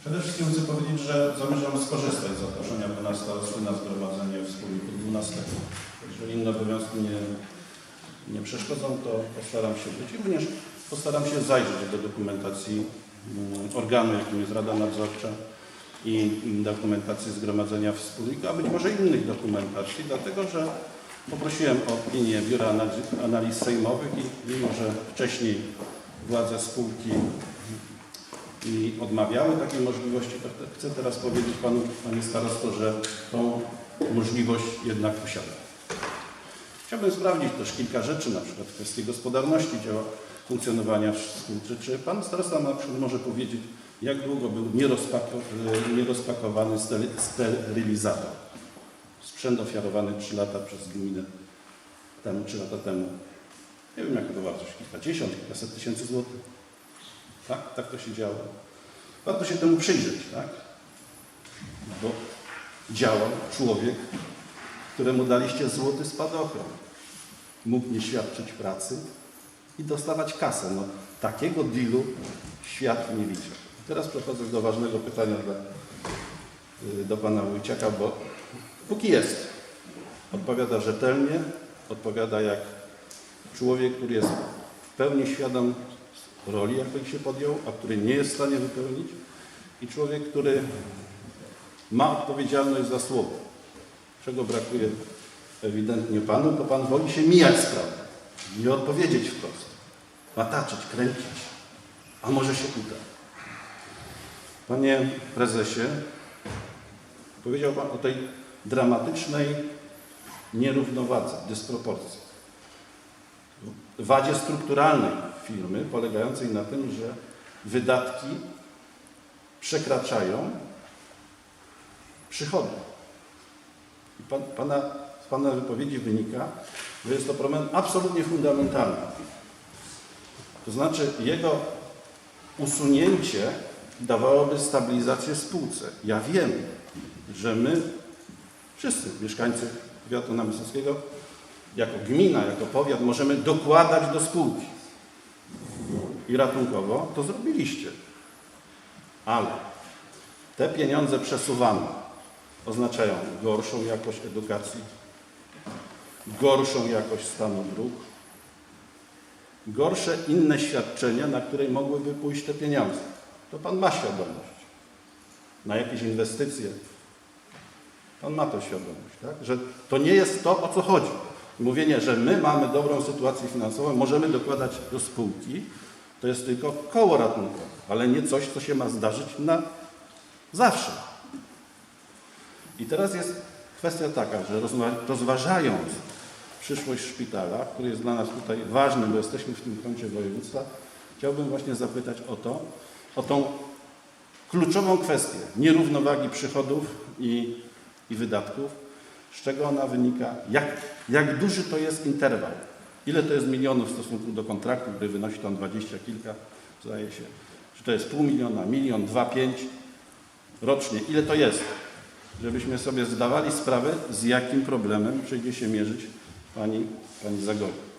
Przede wszystkim chcę powiedzieć, że zamierzam skorzystać z zaproszenia pana starosty na zgromadzenie wspólników 12. Jeżeli inne obowiązki nie, nie przeszkodzą, to postaram się być. I również postaram się zajrzeć do dokumentacji mm, organu, jakim jest Rada Nadzorcza i dokumentacji zgromadzenia wspólnika, a być może innych dokumentacji, dlatego że poprosiłem o opinię Biura Analiz Sejmowych i mimo, że wcześniej władze spółki i odmawiały takiej możliwości, to te- chcę teraz powiedzieć Panu, Panie Starosto, że tą możliwość jednak posiada. Chciałbym sprawdzić też kilka rzeczy, na przykład w kwestii gospodarności działa funkcjonowania spółki. Czy Pan Starosta na przykład może powiedzieć, jak długo był e, nierozpakowany sterylizator? Sprzęt ofiarowany 3 lata przez gminę temu, 3 lata temu. Nie wiem, jaka to wartość, kilkadziesiąt, kilkaset tysięcy złotych. Tak? Tak to się działo. Warto się temu przyjrzeć, tak? Bo działał człowiek, któremu daliście złoty spadochron. Mógł nie świadczyć pracy i dostawać kasę. No, takiego dealu świat nie widział. Teraz przechodzę do ważnego pytania dla, y, do pana Wójciaka, bo póki jest, odpowiada rzetelnie, odpowiada jak człowiek, który jest w pełni świadom roli, jakiej się podjął, a który nie jest w stanie wypełnić. I człowiek, który ma odpowiedzialność za słowo, czego brakuje ewidentnie Panu, to Pan woli się mijać z nie odpowiedzieć wprost, mataczyć, kręcić, a może się uda. Panie Prezesie, powiedział Pan o tej dramatycznej nierównowadze, dysproporcji. Wadzie strukturalnej firmy, polegającej na tym, że wydatki przekraczają przychody. I pan, pana, z Pana wypowiedzi wynika, że jest to problem absolutnie fundamentalny. To znaczy jego usunięcie dawałoby stabilizację spółce. Ja wiem, że my, wszyscy mieszkańcy powiatu namysłowskiego, jako gmina, jako powiat możemy dokładać do spółki. I ratunkowo to zrobiliście. Ale te pieniądze przesuwane oznaczają gorszą jakość edukacji, gorszą jakość stanu dróg, gorsze inne świadczenia, na które mogłyby pójść te pieniądze. To Pan ma świadomość. Na jakieś inwestycje. Pan ma to świadomość, tak? że to nie jest to, o co chodzi. Mówienie, że my mamy dobrą sytuację finansową, możemy dokładać do spółki, to jest tylko koło ratunkowe, ale nie coś, co się ma zdarzyć na zawsze. I teraz jest kwestia taka, że rozważając przyszłość szpitala, który jest dla nas tutaj ważny, bo jesteśmy w tym kącie województwa, chciałbym właśnie zapytać o to, o tą kluczową kwestię nierównowagi przychodów i, i wydatków, z czego ona wynika, jak, jak duży to jest interwał, ile to jest milionów w stosunku do kontraktu, który wynosi tam dwadzieścia kilka, zdaje się, czy to jest pół miliona, milion, dwa, pięć rocznie, ile to jest, żebyśmy sobie zdawali sprawę, z jakim problemem przyjdzie się mierzyć pani, pani Zagorza.